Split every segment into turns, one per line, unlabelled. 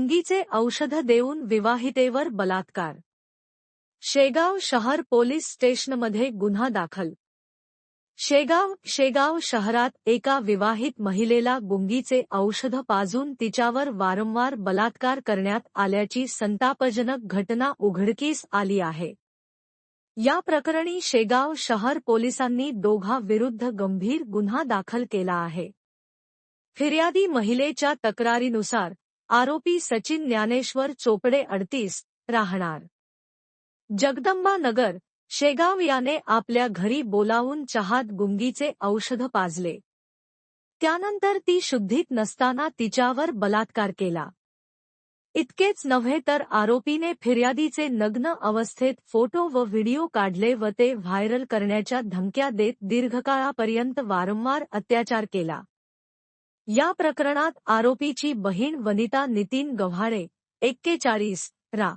गुंगीचे औषध देऊन विवाहितेवर बलात्कार. शेगाव शहर पोलीस स्टेशनमध्ये गुन्हा दाखल. शेगाव शेगाव शहरात एका विवाहित महिलेला गुंगीचे औषध पाजून तिच्यावर वारंवार बलात्कार करण्यात आल्याची संतापजनक घटना उघडकीस आली आहे. या प्रकरणी शेगाव शहर पोलिसांनी दोघा विरुद्ध गंभीर गुन्हा दाखल केला आहे. फिर्यादी महिलेच्या तक्रारीनुसार आरोपी सचिन ज्ञानेश्वर चोपडे अडतीस राहणार. जगदंबा नगर शेगाव याने आपल्या घरी बोलावून चहात गुंगीचे औषध पाजले. त्यानंतर ती शुद्धीत नसताना तिच्यावर बलात्कार केला. इतकेच नव्हे तर आरोपीने फिर्यादीचे नग्न अवस्थेत फोटो व व्हिडिओ काढले व ते व्हायरल करण्याच्या धमक्या देत दीर्घकाळापर्यंत वारंवार अत्याचार केला. या प्रकरणात आरोपीची बहीण वनिता नितीन गव्हाळे एक्केचाळीस रा.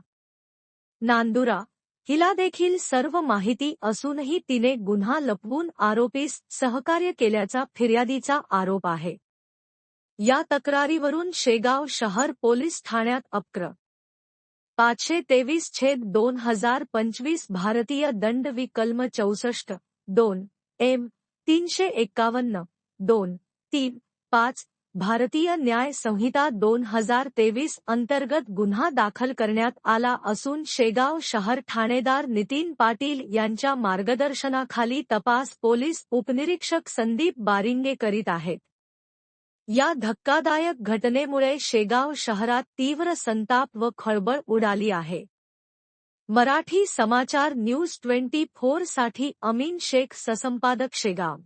नांदुरा. हिला देखील सर्व माहिती असूनही तिने गुन्हा लपवून आरोपीस सहकार्य केल्याचा फिर्यादीचा आरोप आहे. या तक्रारीवरून शेगाव शहर पोलीस ठाण्यात अप्र पाचशे तेवीस छेद दोन हजार पंचवीस भारतीय दंड कलम चौसष्ट दोन एम तीनशे एक्कावन्न दोन तीन पाच भारतीय न्याय संहिता दोन हजार तेवीस अंतर्गत गुन्हा दाखल करण्यात आला असून शेगाव शहर ठाणेदार नितीन पाटील यांच्या मार्गदर्शनाखाली तपास पोलीस उपनिरीक्षक संदीप बारिंगे करीत आहेत. या धक्कादायक घटनेमुळे शेगाव शहरात तीव्र संताप व खळबळ उडाली आहे. मराठी समाचार न्यूज ट्वेंटी फोरसाठी अमीन शेख ससंपादक शेगाव.